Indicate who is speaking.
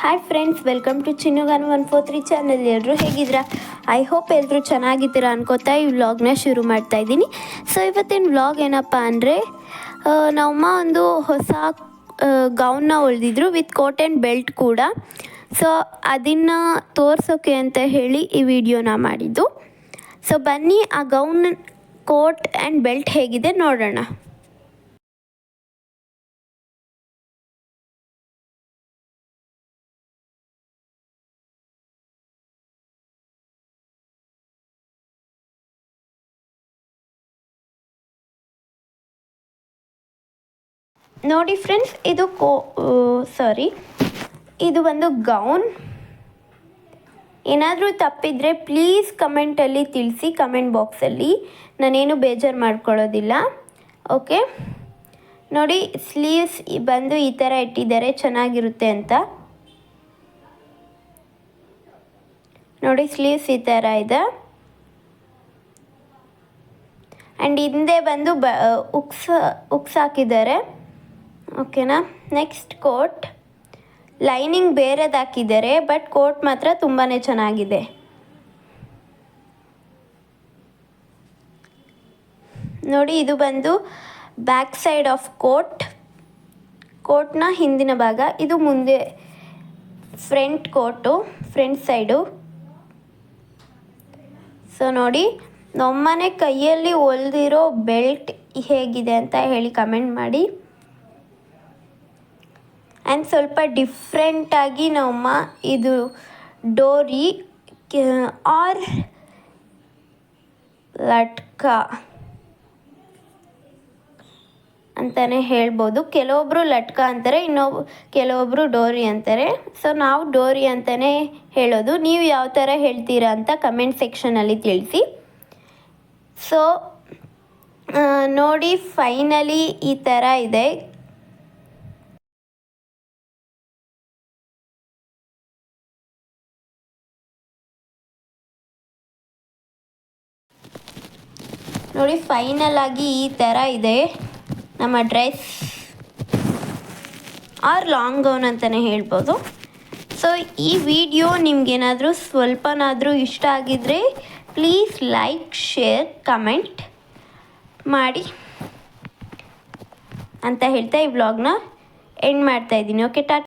Speaker 1: Hi friends welcome to ಚಿನ್ನುಗಾನ್ one four three channel ಎಲ್ಲರೂ ಹೇಗಿದ್ದೀರಾ? ಐ ಹೋಪ್ ಎಲ್ಲರೂ ಚೆನ್ನಾಗಿದ್ದೀರಾ ಅನ್ಕೋತಾ ಈ ವ್ಲಾಗ್ನ ಶುರು ಮಾಡ್ತಾ ಇದ್ದೀನಿ. ಸೊ ಇವತ್ತಿನ ವ್ಲಾಗ್ ಏನಪ್ಪ ಅಂದರೆ ನಮ್ಮಮ್ಮ ಒಂದು ಹೊಸ ಗೌನ್ನ ಉಳಿದಿದ್ರು ವಿತ್ ಕೋಟ್ ಆ್ಯಂಡ್ ಬೆಲ್ಟ್ ಕೂಡ. ಸೊ ಅದನ್ನು ತೋರಿಸೋಕೆ ಅಂತ ಹೇಳಿ ಈ ವಿಡಿಯೋನ ಮಾಡಿದ್ದು. ಸೊ ಬನ್ನಿ ಆ ಗೌನ್ ಕೋಟ್ ಆ್ಯಂಡ್ ಬೆಲ್ಟ್ ಹೇಗಿದೆ ನೋಡೋಣ. ನೋಡಿ ಫ್ರೆಂಡ್ಸ್ ಇದು ಕೋ ಸಾರಿ ಇದು ಒಂದು ಗೌನ್ ಏನಾದರೂ ತಪ್ಪಿದರೆ ಪ್ಲೀಸ್ ಕಮೆಂಟಲ್ಲಿ ತಿಳಿಸಿ ಕಮೆಂಟ್ ಬಾಕ್ಸಲ್ಲಿ ನಾನೇನು ಬೇಜಾರು ಮಾಡ್ಕೊಳ್ಳೋದಿಲ್ಲ. ಓಕೆ ನೋಡಿ ಸ್ಲೀವ್ಸ್ ಬಂದು ಈ ಥರ ಇಟ್ಟಿದ್ದಾರೆ, ಚೆನ್ನಾಗಿರುತ್ತೆ ಅಂತ. ನೋಡಿ ಸ್ಲೀವ್ಸ್ ಈ ಥರ ಇದೆ. ಆ್ಯಂಡ್ ಹಿಂದೆ ಬಂದು ಬ ಉಕ್ಸ್ ಉಕ್ಸ್ ಹಾಕಿದ್ದಾರೆ. ಓಕೆನಾ ನೆಕ್ಸ್ಟ್ ಕೋಟ್ ಲೈನಿಂಗ್ ಬೇರೆದಾಕಿದ್ದಾರೆ ಬಟ್ ಕೋಟ್ ಮಾತ್ರ ತುಂಬಾ ಚೆನ್ನಾಗಿದೆ. ನೋಡಿ, ಇದು ಬಂದು ಬ್ಯಾಕ್ ಸೈಡ್ ಆಫ್ ಕೋಟ್ ಕೋಟ್ನ ಹಿಂದಿನ ಭಾಗ, ಇದು ಮುಂದೆ front coat front side so ನೋಡಿ, ನಮ್ಮನೆ ಕೈಯಲ್ಲಿ ಹೊಲ್ದಿರೋ ಬೆಲ್ಟ್ ಹೇಗಿದೆ ಅಂತ ಹೇಳಿ ಕಮೆಂಟ್ ಮಾಡಿ. ಆ್ಯಂಡ್ ಸ್ವಲ್ಪ ಡಿಫ್ರೆಂಟಾಗಿ ನಮ್ಮ ಇದು ಡೋರಿ ಆರ್, ಲಟ್ಕ ಅಂತಲೇ ಹೇಳ್ಬೋದು. ಕೆಲವೊಬ್ಬರು ಲಟ್ಕ ಅಂತಾರೆ ಇನ್ನೊಬ್ಬ ಕೆಲವೊಬ್ಬರು ಡೋರಿ ಅಂತಾರೆ. ಸೊ ನಾವು ಡೋರಿ ಅಂತಲೇ ಹೇಳೋದು. ನೀವು ಯಾವ ಥರ ಹೇಳ್ತೀರಾ ಅಂತ ಕಮೆಂಟ್ ಸೆಕ್ಷನಲ್ಲಿ ತಿಳಿಸಿ. ಸೊ ನೋಡಿ ಫೈನಲಿ ಈ ಥರ ಇದೆ. ನೋಡಿ ಫೈನಲ್ ಆಗಿ ಈ ಥರ ಇದೆ. ನಮ್ಮ ಡ್ರೆಸ್ ಆರ್ ಲಾಂಗ್ ಗೌನ್ ಅಂತಲೇ ಹೇಳ್ಬೋದು. ಸೊ ಈ ವಿಡಿಯೋ ನಿಮ್ಗೇನಾದರೂ ಸ್ವಲ್ಪನಾದರೂ ಇಷ್ಟ ಆಗಿದ್ದರೆ ಪ್ಲೀಸ್ ಲೈಕ್ ಶೇರ್ ಕಮೆಂಟ್ ಮಾಡಿ ಅಂತ ಹೇಳ್ತಾ ಈ ವ್ಲಾಗ್ನ ಎಂಡ್ ಮಾಡ್ತಾ ಇದ್ದೀನಿ. ಓಕೆ ಟಾಟಾ.